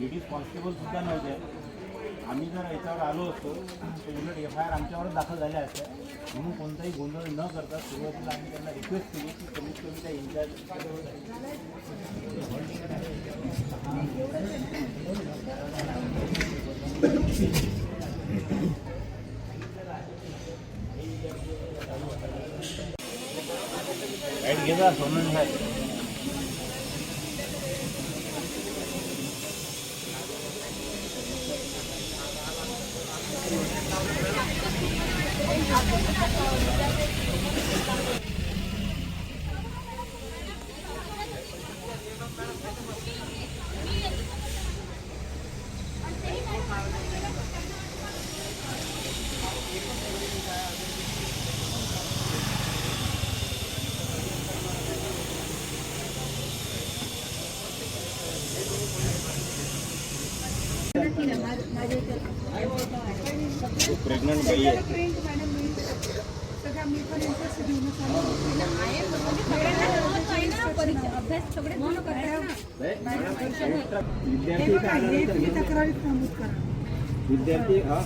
Ladies constable सुद्धा नव्हते. आम्ही जर याच्यावर आलो असतो तर उलट एफ आय आर आमच्यावरच दाखल झाल्या असत्या म्हणून कोणताही गोंधळ न करता सुरुवातीला आम्ही त्यांना रिक्वेस्ट केली की कमीत कमी त्या इन्चार्ज गाईड घेजा साहेब. प्रेग्नंट बाई आहे. विद्यार्थी हा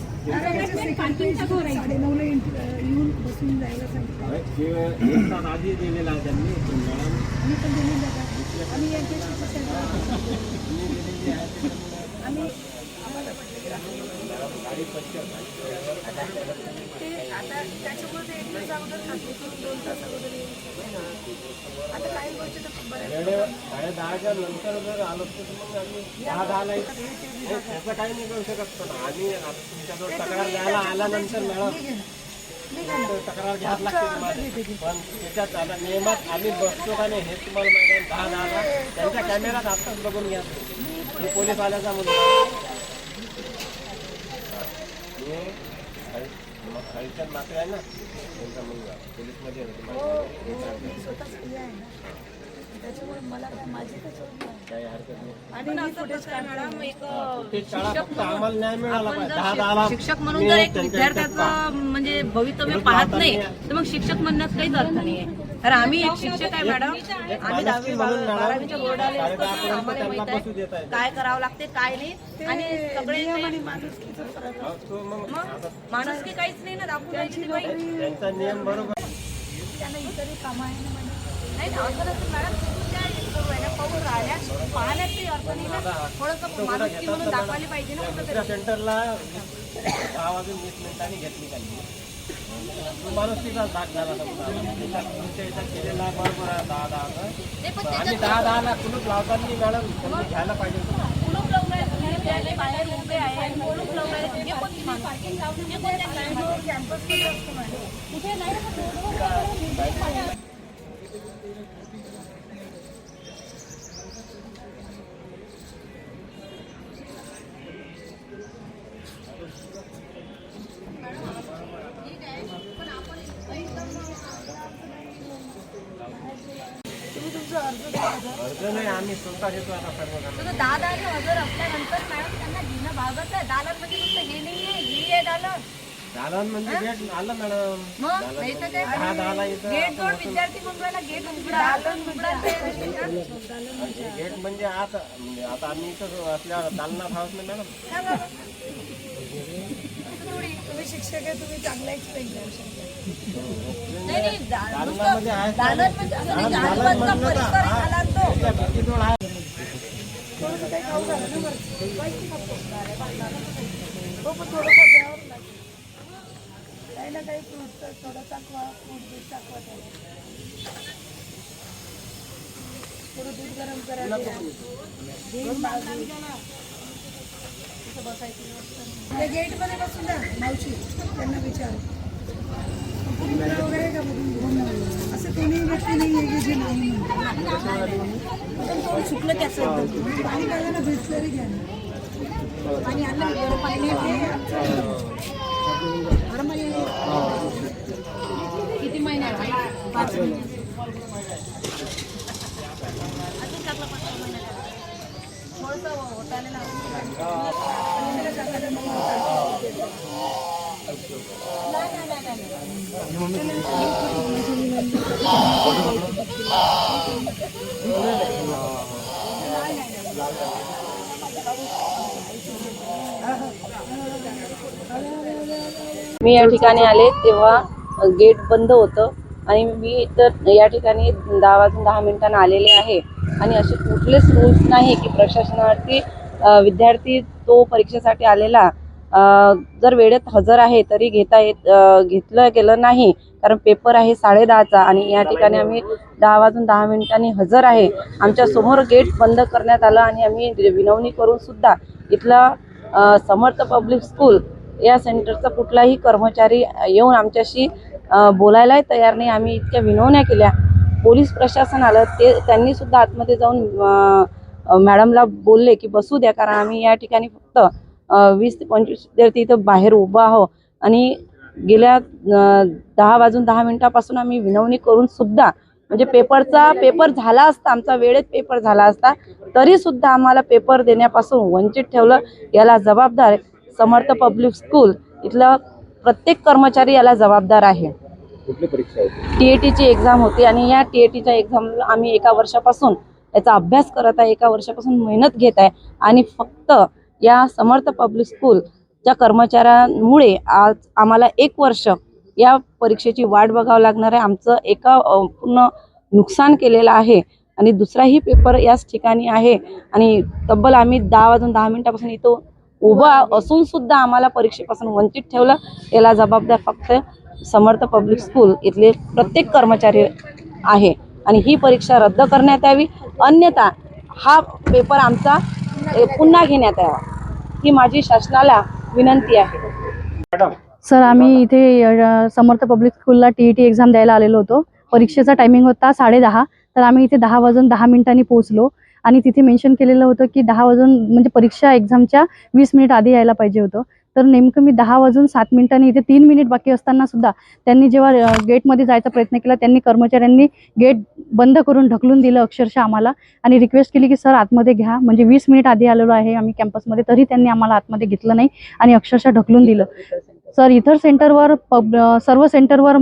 येऊन बसून जायला सांगितलं जे एक तास आधी दिलेला आहे त्यांनी पण मॅडम आम्ही पण दिलेलं जातात आम्ही यांच्याशी सगळं आम्ही ते आता त्याच्यामुळे ते एक दिवस अगोदर खात्री करून दोन तास अगोदर येईल. आता काही गोष्टी तर बऱ्याच साडे साडे दहाच्या नंतर जर आलो तर मग आम्ही दहा येतो. नाही, त्याचं काही नाही करू शकत पण आम्ही तुमच्याजवळ तक्रार द्यायला आल्यानंतर मॅडम तक्रार घ्यायला लागते पण त्याच्यात आता नियमात आम्ही बसतो का नाही हे तुम्हाला आहे. दहा दहाला त्यांच्या कॅमेरात आत्ताच बघून घ्या. हे पोलीस आल्याचा मुलगा हे खालच्यात मात्र आहे ना त्यांचा मुलगा. पोलीसमध्ये होते माझ्या. मी स्वतः स्त्री आहे ना. त्याच्यामुळे मला काय माझी त्याच्यावर नाही. काही हरकत नाही. आणि मी फुटेज मॅडम एक ते शाळा फक्त आम्हाला न्याय मिळाला आपण पाहिजे. जर दहा दहाला शिक- शिक्षक म्हणून जर एक विद्यार्थ्याचं म्हणजे भवितव्य पाहत नाही तर मग शिक्षक म्हणण्यात काहीच अर्थ नाहीये. कारण आम्ही एक शिक्षक आहे मॅडम. आम्ही माणुसकी दहावी म्हणून मॅडम बारावीच्या साडे असतो, दहापर्यंत आम्हाला त्यांना माहीत बसू देत आहे आहे काय करावं लागते काय नाही. आणि सगळे नियम आणि माणुसकीचा फरक आहे. तो मग मग माणुसकी काहीच नाही ना दाखवून राहिली ती बाई. त्यांचा नियम बरोबर त्यांना इतरही कामं आहे ना म्हणजे नाही ना, असं नसतं. मॅडम पाहून राहिल्या. पाहण्यात काही अर्थ नाही ना थोडंसं माणुसकी म्हणून दाखवायला पाहिजे ना कुठं सेंटरला दहा वाजून वीस मिनिटांनी घेतली त्यांनी. तो माणुसकीचाच भाग झाला तुमच्या इथं केलेला बरोबर दहा दहा. आम्ही दहा दहाला कुलूप लावताना मॅडम घ्यायला पाहिजे होतं. कुलूप लावून आहे, तुम्ही विद्यालय बाहेर उभे आहे हे कोणती हे कोणत्या कॅम्पसमध्ये मॅडम कुठे नाही नाही आम्ही स्वतः घेतो आता सर्व कामं. तुझं दहा दहा हजर असल्यानंतर मॅडम त्यांना घेणं भागत आहे. दालन म्हणजे हे नाही आहे ही आहे दालन. दालन म्हणजे गेट आलं मॅडम. मग? नाही तर काय? दहा दहाला इथं गेट जोड विद्यार्थी मंडळाला गेट उघडा. उघडा ते- गेट म्हणजे आता म्हणजे आता आम्ही इथं असल्या दालनात आहोत ना मॅडम? तुम्ही शिक्षक आहे तुम्ही चांगला एक्सप्लेन करू शकता झाला थोडंसं काही खाऊ घाला ना हो पण थोडंफार द्यावं लागेल. काही ना काही फ्रूटचं थोडं चाकवा फ्रूट दूध चाकवा त्याला थोडं दूध गरम करायला बसायची व्यवस्था नाही. गेटमध्ये बसून द्या मावशी त्यांना विचार वगैरे का बघून असं कोणी व्यक्ती नाही आहे की जे नाही म्हणतात. चुकलं त्याचं एकदम. पाणी काढायला बिसलरी घ्या ना. आणि आणलं मी थोडं पाणी किती महिन्याचे पाच महिने अजून टाकलं पाच सहा महिन्याचं. थोडंसं होताना लावून नाही, नाही, नाही, नाही. मी या ठिकाणी आले तेव्हा गेट बंद होतं आणि मी तर या ठिकाणी दहा वाजून दहा मिनिटांना आलेले आहे. आणि असे कुठलेच रूल्स नाही की प्रशासनावरती विद्यार्थी तो परीक्षेसाठी आलेला. जर वेळेत हजर आहे तरी घेता येत घेतलं गेलं नाही. कारण पेपर आहे साडेदहाचा आणि या ठिकाणी आम्ही दहा वाजून दहा मिनिटांनी हजर आहे. आमच्यासमोर गेट बंद करण्यात आलं आणि आम्ही विनवणी करून सुद्धा इथला समर्थ पब्लिक स्कूल या सेंटरचा कुठलाही कर्मचारी येऊन आमच्याशी बोलायलाही तयार नाही. आम्ही इतक्या विनवण्या केल्या. पोलीस प्रशासन आलं. ते त्यांनी सुद्धा आतमध्ये जाऊन मॅडमला बोलले की बसू द्या. कारण आम्ही या ठिकाणी फक्त वीस ते पंचवीस विद्यार्थी इथं बाहेर उभं आहो. आणि गेल्या दहा वाजून दहा मिनिटापासून आम्ही विनवणी करून सुद्धा म्हणजे पेपरचा पेपर झाला असता आमचा वेळेत पेपर झाला असता तरी सुद्धा आम्हाला पेपर देण्यापासून वंचित ठेवलं. याला जबाबदार समर्थ पब्लिक स्कूल इथलं प्रत्येक कर्मचारी याला जबाबदार आहे. टी ए टीची एक्झाम होती आणि या टी ए टीच्या एक्झामला आम्ही एका वर्षापासून याचा अभ्यास करत आहे एका वर्षापासून मेहनत घेत आहे आणि फक्त या समर्थ पब्लिक स्कूलच्या कर्मचाऱ्यांमुळे आज आम्हाला एक वर्ष या परीक्षेची वाट बघावं लागणार आहे. आमचं एका पूर्ण नुकसान केलेलं आहे आणि दुसराही पेपर याच ठिकाणी आहे आणि तब्बल आम्ही दहा वाजून दहा मिनिटापासून इथं उभं असून सुद्धा आम्हाला परीक्षेपासून वंचित ठेवलं. याला जबाबदार फक्त समर्थ पब्लिक स्कूल इथले प्रत्येक कर्मचारी आहे आणि ही परीक्षा रद्द करण्यात यावी. अन्यथा हा पेपर आमचा पुन्हा घेण्यात यावा. ही माझी शासनाला विनंती आहे. सर आम्ही इथे समर्थ पब्लिक स्कूलला टी ई टी एक्झाम द्यायला आलेलो होतो. परीक्षेचा टायमिंग होता साडेदहा तर आम्ही इथे दहा वाजून दहा मिनिटांनी पोहोचलो. आणि तिथे मेन्शन केलेलं होतं की दहा वाजून म्हणजे परीक्षा एक्झामच्या वीस मिनिट आधी यायला पाहिजे होतं. तर नेमकं मी दहा वाजून सात मिनिटांनी इथे तीन मिनिट बाकी असताना सुद्धा त्यांनी जेव्हा गेटमध्ये जायचा प्रयत्न केला त्यांनी कर्मचाऱ्यांनी गेट बंद करून ढकलून दिलं अक्षरशः आम्हाला आणि रिक्वेस्ट केली की सर आतमध्ये घ्या. म्हणजे वीस मिनिट आधी आलेलो आहे आम्ही कॅम्पसमध्ये तरी त्यांनी आम्हाला आतमध्ये घेतलं नाही आणि अक्षरशः ढकलून दिलं. सर इतर सेंटरवर पब सर्व सेंटरवर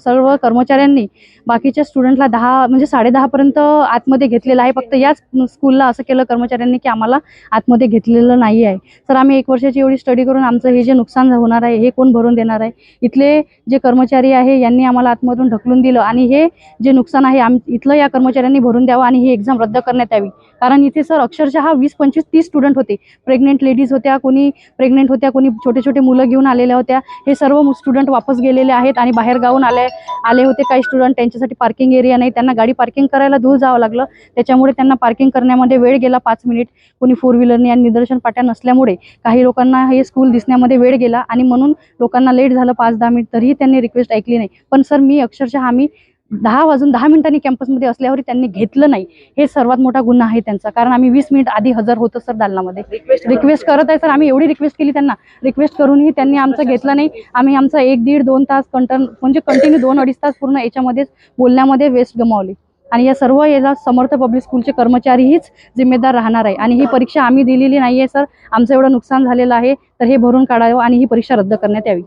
सर्व कर्मचाऱ्यांनी बाकीच्या स्टुडंटला दहा म्हणजे साडेदहापर्यंत आतमध्ये घेतलेलं आहे. फक्त याच स्कूलला असं केलं कर्मचाऱ्यांनी की आम्हाला आतमध्ये घेतलेलं नाही आहे. सर आम्ही एक वर्षाची एवढी स्टडी करून आमचं हे जे नुकसान होणार आहे हे कोण भरून देणार आहे? इथले जे कर्मचारी आहे यांनी आम्हाला आतमधून ढकलून दिलं आणि हे जे नुकसान आहे आम इथलं या कर्मचाऱ्यांनी भरून द्यावं आणि ही एक्झाम रद्द करण्यात यावी. कारण इथे सर अक्षरशः वीस पंचवीस तीस स्टुडंट होते. प्रेग्नेंट लेडीज होत्या कोणी प्रेग्नेंट होत्या कोणी छोटे छोटे मुलं घेऊन आलेल्या होत्या. हे सर्व स्टुडंट वापस गेलेले आहेत आणि बाहेर गावून आले आले होते काही स्टुडंट त्यांच्यासाठी पार्किंग एरिया नाही. त्यांना गाडी पार्किंग करायला दूर जावं लागलं. त्याच्यामुळे त्यांना पार्किंग करण्यामध्ये वेळ गेला पाच मिनिट कोणी फोर व्हीलरने आणि निदर्शन पाट्या नसल्यामुळे काही लोकांना हे स्कूल दिसण्यामध्ये वेळ गेला आणि म्हणून लोकांना लेट झालं पाच दहा मिनिट तरीही त्यांनी रिक्वेस्ट ऐकली नाही. पण सर मी अक्षरशः आम्ही दहा वाजून दहा मिनिटांनी कॅम्पसमध्ये असल्यावर त्यांनी घेतलं नाही. हे सर्वात मोठा गुन्हा आहे त्यांचा. कारण आम्ही वीस मिनिट आधी हजर होतो सर दालनामध्ये. रिक्वेस्ट करत आहे सर. आम्ही एवढी रिक्वेस्ट केली त्यांना. रिक्वेस्ट करूनही त्यांनी आमचं घेतलं नाही. आम्ही आमचा एक दीड दोन तास कंटन म्हणजे कंटिन्यू दोन अडीच तास पूर्ण याच्यामध्येच बोलण्यामध्ये वेस्ट गमावली. आणि या सर्व याला समर्थ पब्लिक स्कूलचे कर्मचारीहीच जिम्मेदार राहणार आहे. आणि ही परीक्षा आम्ही दिलेली नाही आहे सर. आमचं एवढं नुकसान झालेलं आहे. तर हे भरून काढावं आणि ही परीक्षा रद्द करण्यात यावी.